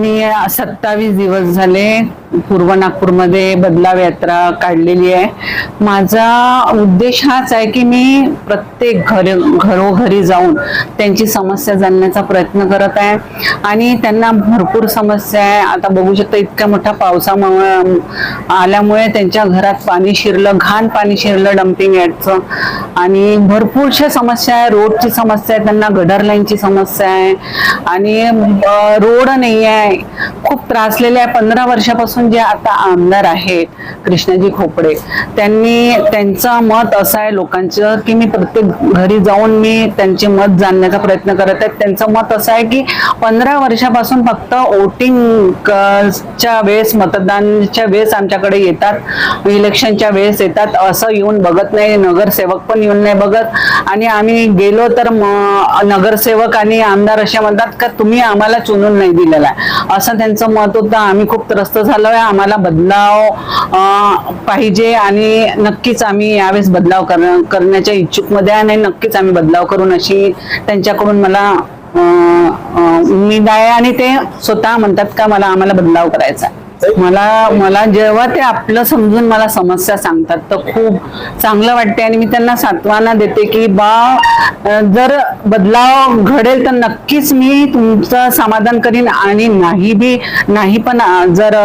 मी सत्तावीस दिवस झाले पूर्व नागपूरमध्ये बदलाव यात्रा काढलेली आहे. माझा उद्देश हाच आहे की मी प्रत्येक घर घरोघरी जाऊन त्यांची समस्या जाणण्याचा प्रयत्न करत आहे. आणि त्यांना भरपूर समस्या आहे. आता बघू शकता इतक्या मोठ्या पावसामुळे आल्यामुळे त्यांच्या घरात पाणी शिरलं घाण पाणी शिरलं डम्पिंग यार्डचं आणि भरपूरशा समस्या आहे रोडची समस्या आहे त्यांना गडर लाईनची समस्या आहे. आणि रोड नाही आहे खूप त्रासलेले आहे. पंधरा वर्षापासून जे आता आमदार आहेत कृष्णाजी खोपडे. त्यांनी त्यांचं मत असं आहे लोकांचं की मी प्रत्येक घरी जाऊन मी त्यांचे मत जाणण्याचा प्रयत्न करत आहे. त्यांचं मत असं आहे की पंधरा वर्षापासून फक्त वोटिंग च्या वेळेस मतदानच्या वेळेस आमच्याकडे येतात. इलेक्शनच्या वेळेस येतात. असं येऊन बघत नाही. नगरसेवक पण येऊन नाही बघत. आणि आम्ही गेलो तर नगरसेवक आणि आमदार असे म्हणतात का तुम्ही आम्हाला चुनून नाही दिलेला आहे. असं त्यांचं मत होतं. आम्ही खूप त्रस्त झालो आहे. आम्हाला बदलाव पाहिजे आणि नक्कीच आम्ही यावेळेस बदलाव कर- करण्याच्या इच्छुकमध्ये आणि नक्कीच आम्ही बदलाव करून अशी त्यांच्याकडून मला अं, उम्मीद आहे आणि ते स्वतः म्हणतात का मला आम्हाला बदलाव करायचा मला मला जेव्हा ते आपलं समजून मला समस्या सांगतात तर खूप चांगलं वाटते आणि मी त्यांना सातवाना देते की बा जर बदलाव घडेल तर नक्कीच मी तुमचं समाधान करीन आणि नाही बी नाही पण जर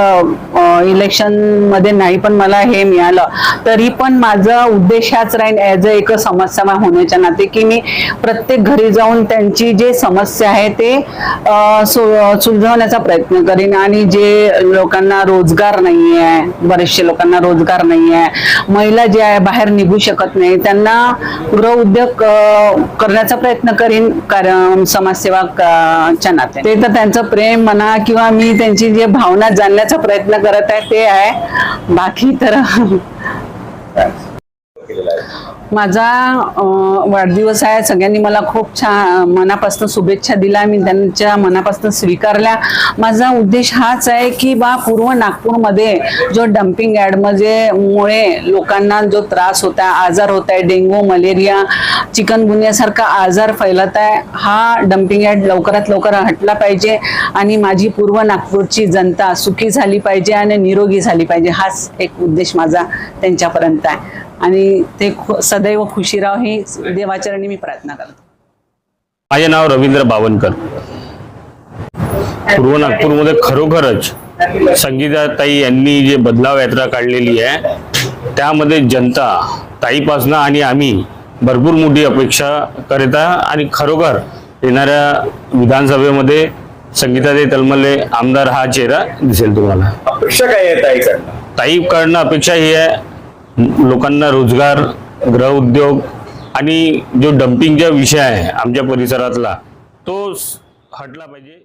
इलेक्शनमध्ये नाही पण मला हे मिळालं. तरी पण माझा उद्देश हाच राहील ऍज अ एक समस्या होण्याच्या नाते की मी प्रत्येक घरी जाऊन त्यांची जे समस्या आहे ते सु- सुलझवण्याचा प्रयत्न करीन. आणि जे लोकांना रोजगार नाही आहे बरेचसे लोकांना रोजगार नाही आहे महिला जे आहे बाहेर निघू शकत नाही त्यांना गृह उद्योग करण्याचा प्रयत्न करीन कारण समाजसेवा च्या नाते. ते तर त्यांचं प्रेम म्हणा किंवा मी त्यांची जे भावना जाणण्याचा प्रयत्न करत आहे ते आहे. बाकी तर माझा वाढदिवस आहे. सगळ्यांनी मला खूप छान मनापासून शुभेच्छा दिल्या. मी त्यांच्या मनापासून स्वीकारल्या. माझा उद्देश हाच आहे की बा पूर्व नागपूरमध्ये जो डम्पिंग ॲडमध्ये मुळे लोकांना जो त्रास होत आहे आजार होत आहे डेंग्यू मलेरिया चिकनगुन्यासारखा आजार फैलत आहे हा डम्पिंग ॲड लवकरात लवकर हटला पाहिजे आणि माझी पूर्व नागपूरची जनता सुखी झाली पाहिजे आणि निरोगी झाली पाहिजे. हाच एक उद्देश माझा त्यांच्यापर्यंत आहे. आणि ते सदैव खुशी राहो ही देवाचरणी मी प्रार्थना करतो. माझे नाव रवींद्र बावनकर. पूर्व नागपूरमध्ये खरोखरच संगीताताई यांनी जे बदलाव यात्रा काढलेली आहे त्यामध्ये जनता ताईपासनं आणि आम्ही भरपूर मोठी अपेक्षा करीत आहे आणि खरोखर येणाऱ्या विधानसभेमध्ये संगीताताई तलमले आमदार हा चेहरा दिसेल तुम्हाला. अपेक्षा काय आहे ताईकडनं? ताईकडनं अपेक्षा ही आहे लोकांना रोजगार गृहउद्योग आणि जो डम्पिंगचा विषय आहे आमच्या परिसरातला तो हटला पाहिजे.